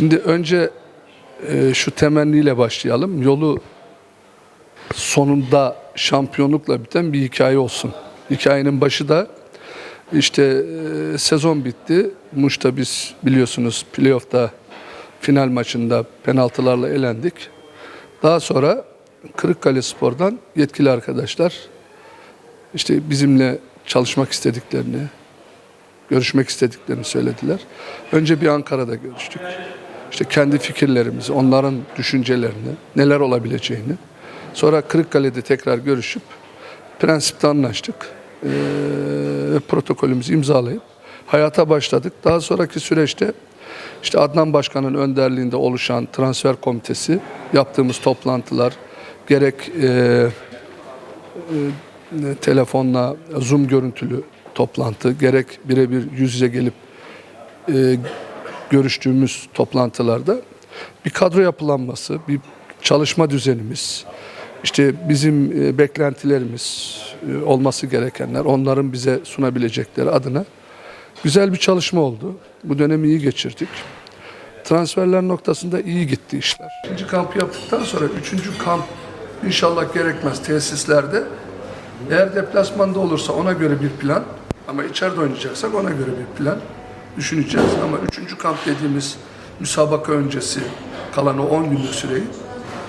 Şimdi önce e, şu temenniyle başlayalım. Yolu sonunda şampiyonlukla biten bir hikaye olsun. Hikayenin başı da işte e, sezon bitti. Muş'ta biz biliyorsunuz playoff'ta final maçında penaltılarla elendik. Daha sonra Kırıkkale Spor'dan yetkili arkadaşlar işte bizimle çalışmak istediklerini, görüşmek istediklerini söylediler. Önce bir Ankara'da görüştük. İşte kendi fikirlerimizi, onların düşüncelerini, neler olabileceğini. Sonra Kırıkkale'de tekrar görüşüp prensipte anlaştık. Ve protokolümüzü imzalayıp hayata başladık. Daha sonraki süreçte işte Adnan Başkan'ın önderliğinde oluşan transfer komitesi yaptığımız toplantılar gerek e, e, telefonla Zoom görüntülü toplantı gerek birebir yüz yüze gelip e, görüştüğümüz toplantılarda bir kadro yapılanması, bir çalışma düzenimiz, işte bizim e, beklentilerimiz e, olması gerekenler, onların bize sunabilecekleri adına güzel bir çalışma oldu. Bu dönemi iyi geçirdik. Transferler noktasında iyi gitti işler. İkinci kampı yaptıktan sonra üçüncü kamp inşallah gerekmez tesislerde. Eğer deplasmanda olursa ona göre bir plan ama içeride oynayacaksak ona göre bir plan düşüneceğiz. Ama üçüncü kamp dediğimiz müsabaka öncesi kalan o 10 günlük süreyi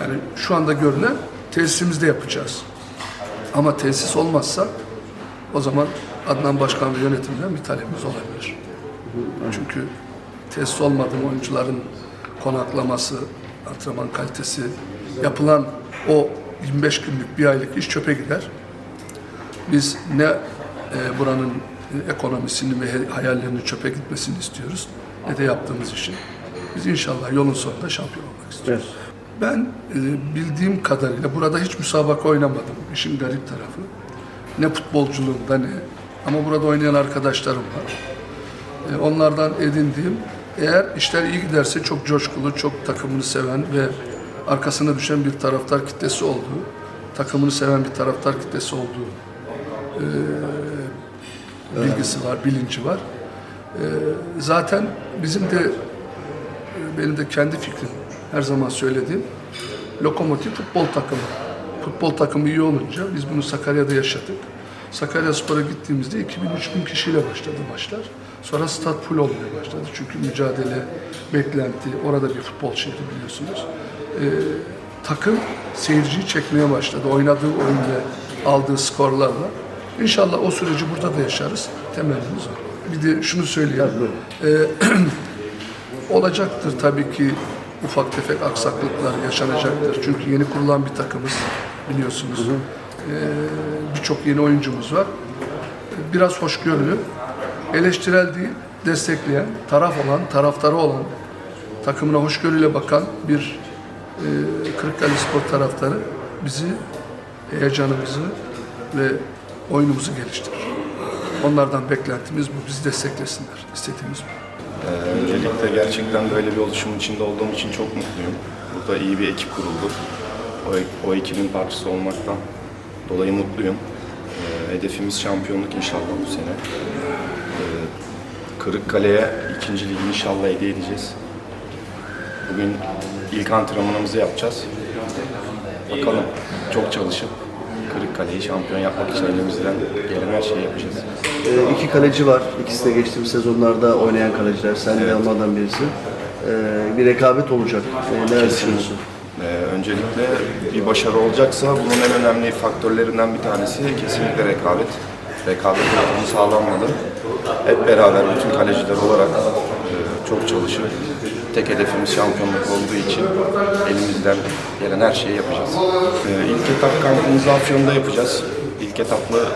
yani şu anda görünen tesisimizde yapacağız. Ama tesis olmazsa o zaman Adnan Başkan ve yönetimden bir talebimiz olabilir. Çünkü tesis olmadı mı oyuncuların konaklaması, antrenman kalitesi, yapılan o 25 günlük bir aylık iş çöpe gider. Biz ne e, buranın ekonomisini ve hayallerinin çöpe gitmesini istiyoruz ne de yaptığımız işin. Biz inşallah yolun sonunda şampiyon olmak istiyoruz. Ben e, bildiğim kadarıyla burada hiç müsabaka oynamadım. İşin garip tarafı. Ne futbolculuğumda ne. Ama burada oynayan arkadaşlarım var. E, onlardan edindiğim eğer işler iyi giderse çok coşkulu, çok takımını seven ve arkasına düşen bir taraftar kitlesi olduğu, takımını seven bir taraftar kitlesi olduğu e, bilgisi var, bilinci var. E, zaten bizim de benim de kendi fikrim her zaman söylediğim lokomotif futbol takımı. Futbol takımı iyi olunca biz bunu Sakarya'da yaşadık. Sakarya Spor'a gittiğimizde 2000-3000 kişiyle başladı maçlar. Sonra stat full olmaya başladı. Çünkü mücadele, beklenti, orada bir futbol şehri biliyorsunuz. Ee, takım seyirciyi çekmeye başladı. Oynadığı oyun ve aldığı skorlarla. İnşallah o süreci burada da yaşarız. Temennimiz o. Bir de şunu söyleyeyim. Ee, olacaktır tabii ki ufak tefek aksaklıklar yaşanacaktır. Çünkü yeni kurulan bir takımız biliyorsunuz. Ee, Birçok yeni oyuncumuz var. Biraz hoşgörülü, eleştirel değil, destekleyen, taraf olan, taraftarı olan, takımına hoşgörüyle bakan bir e, Kırıkkale Spor taraftarı bizi, heyecanımızı ve oyunumuzu geliştirir. Onlardan beklentimiz bu, bizi desteklesinler. İstediğimiz bu. Ee, Öncelikle gerçekten böyle bir oluşumun içinde olduğum için çok mutluyum. Burada iyi bir ekip kuruldu. O, o ekibin parçası olmaktan dolayı mutluyum. Ee, hedefimiz şampiyonluk inşallah bu sene. Ee, Kırıkkale'ye ikinci ligi inşallah hediye edeceğiz. Bugün ilk antrenmanımızı yapacağız. Bakalım çok çalışıp Kırıkkale'yi şampiyon yapmak için elimizden gelen her şeyi yapacağız. Ee, iki kaleci var. İkisi de geçtiğimiz sezonlarda oynayan kaleciler. Sen de onlardan birisi. Ee, bir rekabet olacak. Ee, neler düşünüyorsun? Ee, öncelikle bir başarı olacaksa bunun en önemli faktörlerinden bir tanesi kesinlikle rekabet. Rekabet ortamı sağlanmalı. Hep beraber bütün kaleciler olarak e, çok çalışıp tek hedefimiz şampiyonluk olduğu için elimizden gelen her şeyi yapacağız. Ee, ilk etap kampımızı Afyon'da yapacağız. İlk etaplı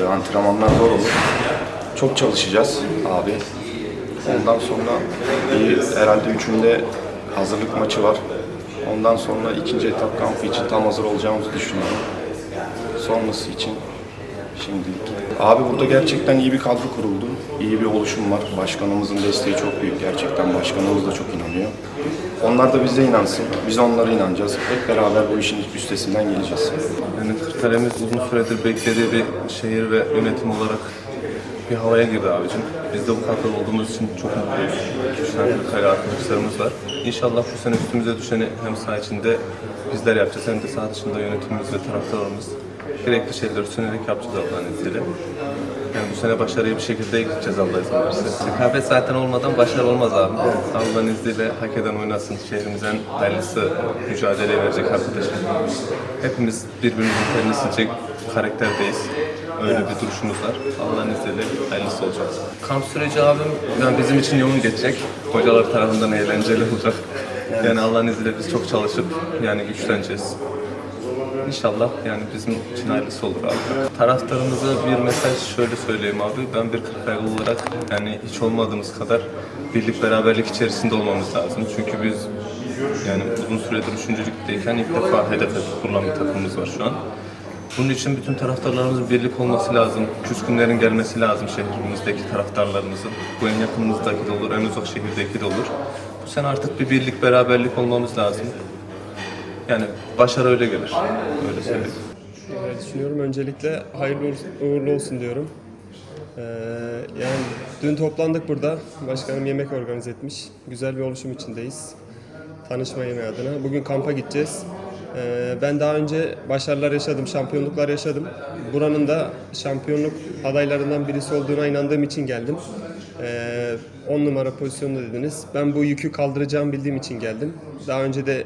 e, antrenmanlar zor olur. Çok çalışacağız abi. Ondan sonra bir herhalde üçünde hazırlık maçı var. Ondan sonra ikinci etap kampı için tam hazır olacağımızı düşünüyorum. Sonrası için şimdilik. Abi burada gerçekten iyi bir kadro kuruldu. İyi bir oluşum var. Başkanımızın desteği çok büyük. Gerçekten başkanımız da çok inanıyor. Onlar da bize inansın. Biz onlara inanacağız. Hep beraber bu işin üstesinden geleceğiz. Yani Kırklareli'miz uzun süredir beklediği bir şehir ve yönetim olarak bir havaya girdi abicim. Biz de bu kadroda olduğumuz için çok mutluyuz. Güçlen Kırkaylı arkadaşlarımız var. İnşallah bu sene üstümüze düşeni hem saha içinde bizler yapacağız hem de saha dışında yönetimimiz ve taraftarlarımız gerekli şeyleri düşünerek yapacağız Allah'ın izniyle. Yani bu sene başarıya bir şekilde gideceğiz Allah izin verirse. Rekabet zaten olmadan başarı olmaz abi. Allah'ın izniyle hak eden oynasın. Şehrimizden hayırlısı mücadele verecek arkadaşım. Hepimiz birbirimizin terini silecek karakterdeyiz. Öyle bir duruşumuz var. Allah'ın izniyle hayırlısı olacak. Kamp süreci abim yani bizim için yoğun geçecek. Hocalar tarafından eğlenceli olacak. Yani Allah'ın izniyle biz çok çalışıp yani güçleneceğiz. İnşallah yani bizim için hayırlısı olur abi. Taraftarımıza bir mesaj şöyle söyleyeyim abi. Ben bir Kırkaylı olarak yani hiç olmadığımız kadar birlik beraberlik içerisinde olmamız lazım. Çünkü biz yani uzun süredir üçüncülükteyken ilk defa hedefe kurulan bir takımımız var şu an. Bunun için bütün taraftarlarımızın birlik olması lazım. Küskünlerin gelmesi lazım şehrimizdeki taraftarlarımızın. Bu en yakınımızdaki de olur, en uzak şehirdeki de olur. Bu sene artık bir birlik, beraberlik olmamız lazım. Yani başarı öyle gelir. Öyle söyleyeyim. Evet, düşünüyorum. Öncelikle hayırlı uğur- uğurlu olsun diyorum. Ee, yani dün toplandık burada. Başkanım yemek organize etmiş. Güzel bir oluşum içindeyiz. Tanışma yemeği adına. Bugün kampa gideceğiz. Ee, ben daha önce başarılar yaşadım, şampiyonluklar yaşadım. Buranın da şampiyonluk adaylarından birisi olduğuna inandığım için geldim. 10 numara pozisyonda dediniz. Ben bu yükü kaldıracağımı bildiğim için geldim. Daha önce de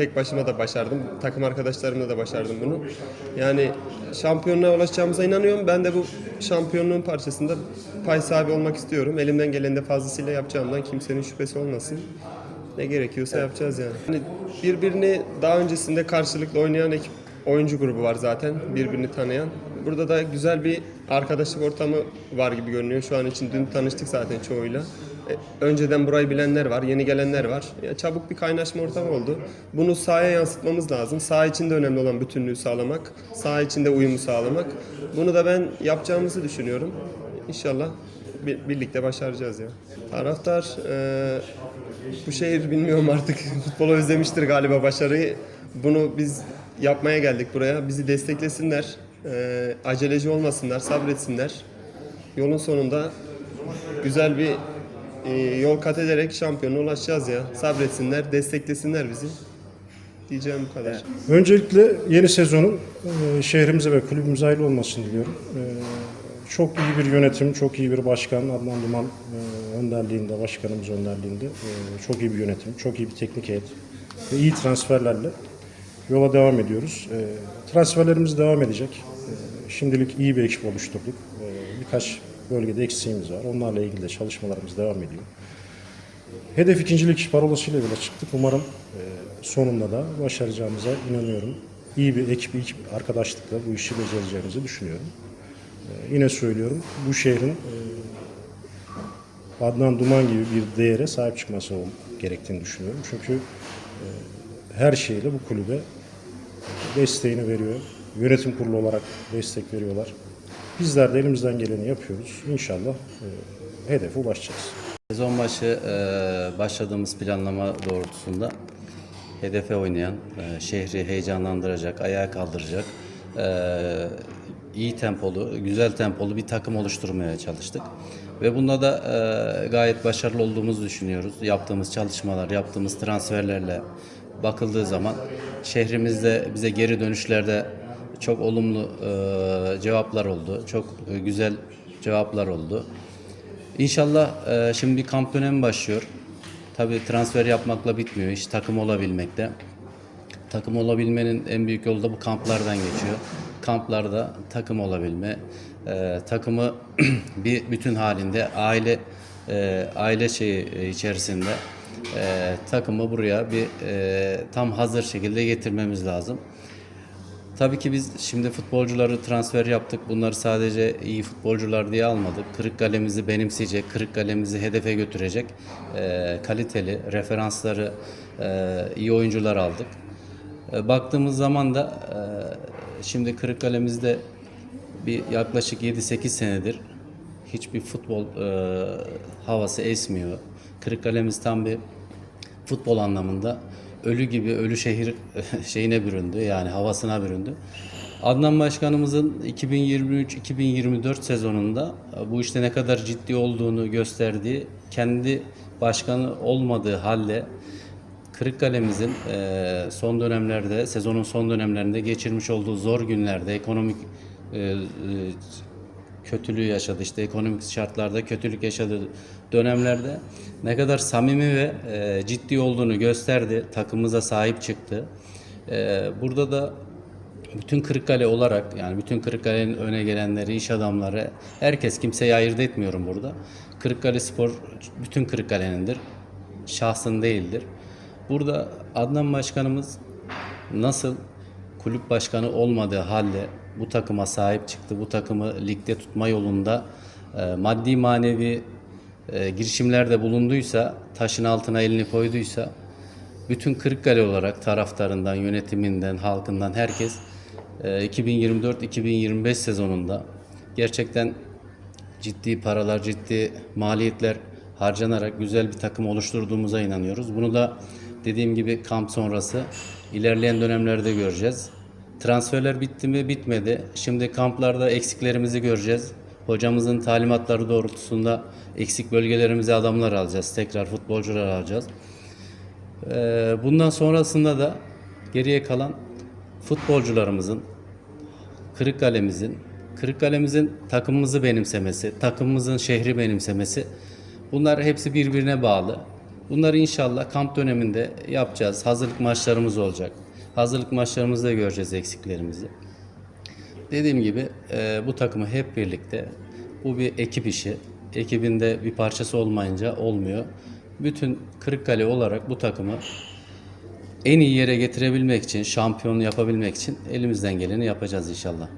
tek başıma da başardım. Takım arkadaşlarımla da başardım bunu. Yani şampiyonluğa ulaşacağımıza inanıyorum. Ben de bu şampiyonluğun parçasında pay sahibi olmak istiyorum. Elimden gelen de fazlasıyla yapacağımdan kimsenin şüphesi olmasın. Ne gerekiyorsa yapacağız yani. Hani birbirini daha öncesinde karşılıklı oynayan ekip oyuncu grubu var zaten. Birbirini tanıyan. Burada da güzel bir arkadaşlık ortamı var gibi görünüyor. Şu an için dün tanıştık zaten çoğuyla. E, Önceden burayı bilenler var, yeni gelenler var. Ya çabuk bir kaynaşma ortamı oldu. Bunu sahaya yansıtmamız lazım. Saha içinde önemli olan bütünlüğü sağlamak, saha içinde uyumu sağlamak. Bunu da ben yapacağımızı düşünüyorum. İnşallah bir- birlikte başaracağız ya. Taraftar e, bu şehir bilmiyorum artık futbolu özlemiştir galiba başarıyı. Bunu biz yapmaya geldik buraya. Bizi desteklesinler. e, aceleci olmasınlar, sabretsinler. Yolun sonunda güzel bir yol kat ederek şampiyona ulaşacağız ya. Sabretsinler, desteklesinler bizi. Diyeceğim bu kadar. Öncelikle yeni sezonun e, şehrimize ve kulübümüze hayırlı olmasını diliyorum. E, Çok iyi bir yönetim, çok iyi bir başkan Adnan Duman e, önderliğinde, başkanımız önderliğinde e, çok iyi bir yönetim, çok iyi bir teknik heyet ve iyi transferlerle yola devam ediyoruz. Transferlerimiz devam edecek. Şimdilik iyi bir ekip oluşturduk. Birkaç bölgede eksiğimiz var. Onlarla ilgili de çalışmalarımız devam ediyor. Hedef ikincilik parolasıyla bile çıktık. Umarım e, sonunda da başaracağımıza inanıyorum. İyi bir ekip, bir arkadaşlıkla bu işi becereceğimizi düşünüyorum. E, yine söylüyorum, bu şehrin e, Adnan Duman gibi bir değere sahip çıkması gerektiğini düşünüyorum. Çünkü her şeyle bu kulübe desteğini veriyor. Yönetim kurulu olarak destek veriyorlar. Bizler de elimizden geleni yapıyoruz. İnşallah e, hedefe ulaşacağız. Sezon başı e, başladığımız planlama doğrultusunda hedefe oynayan, e, şehri heyecanlandıracak, ayağa kaldıracak, e, iyi tempolu, güzel tempolu bir takım oluşturmaya çalıştık. Ve bunda da e, gayet başarılı olduğumuzu düşünüyoruz. Yaptığımız çalışmalar, yaptığımız transferlerle bakıldığı zaman şehrimizde bize geri dönüşlerde çok olumlu e, cevaplar oldu. Çok e, güzel cevaplar oldu. İnşallah e, şimdi bir kamp dönemi başlıyor. Tabii transfer yapmakla bitmiyor. iş takım olabilmekte. Takım olabilmenin en büyük yolu da bu kamplardan geçiyor. Kamplarda takım olabilme, e, takımı bir bütün halinde aile e, aile şeyi e, içerisinde e, takımı buraya bir e, tam hazır şekilde getirmemiz lazım. Tabii ki biz şimdi futbolcuları transfer yaptık. Bunları sadece iyi futbolcular diye almadık. Kırıkkale'mizi benimseyecek, Kırıkkale'mizi hedefe götürecek e, kaliteli, referansları e, iyi oyuncular aldık. E, baktığımız zaman da e, şimdi Kırıkkale'mizde bir yaklaşık 7-8 senedir hiçbir futbol e, havası esmiyor. Kırıkkale'miz tam bir futbol anlamında ölü gibi ölü şehir şeyine büründü yani havasına büründü. Adnan Başkanımızın 2023-2024 sezonunda e, bu işte ne kadar ciddi olduğunu gösterdiği, kendi başkanı olmadığı halde Kırıkkale'mizin e, son dönemlerde, sezonun son dönemlerinde geçirmiş olduğu zor günlerde, ekonomik e, kötülüğü yaşadı, işte ekonomik şartlarda kötülük yaşadığı dönemlerde ne kadar samimi ve e, ciddi olduğunu gösterdi, takımımıza sahip çıktı. E, burada da bütün Kırıkkale olarak yani bütün Kırıkkale'nin öne gelenleri, iş adamları, herkes kimseyi ayırt etmiyorum burada. Kırıkkale Spor bütün Kırıkkale'nindir. Şahsın değildir. Burada Adnan Başkanımız nasıl kulüp başkanı olmadığı halde bu takıma sahip çıktı. Bu takımı ligde tutma yolunda e, maddi manevi e, girişimlerde bulunduysa, taşın altına elini koyduysa bütün Kırıkkale olarak taraftarından, yönetiminden, halkından herkes e, 2024-2025 sezonunda gerçekten ciddi paralar, ciddi maliyetler harcanarak güzel bir takım oluşturduğumuza inanıyoruz. Bunu da dediğim gibi kamp sonrası ilerleyen dönemlerde göreceğiz. Transferler bitti mi? Bitmedi. Şimdi kamplarda eksiklerimizi göreceğiz. Hocamızın talimatları doğrultusunda eksik bölgelerimize adamlar alacağız. Tekrar futbolcular alacağız. Ee, Bundan sonrasında da geriye kalan futbolcularımızın, Kırıkkale'mizin, Kırıkkale'mizin takımımızı benimsemesi, takımımızın şehri benimsemesi bunlar hepsi birbirine bağlı. Bunları inşallah kamp döneminde yapacağız. Hazırlık maçlarımız olacak. Hazırlık maçlarımızda göreceğiz eksiklerimizi. Dediğim gibi e, bu takımı hep birlikte bu bir ekip işi. Ekibinde bir parçası olmayınca olmuyor. Bütün Kırıkkale olarak bu takımı en iyi yere getirebilmek için, şampiyon yapabilmek için elimizden geleni yapacağız inşallah.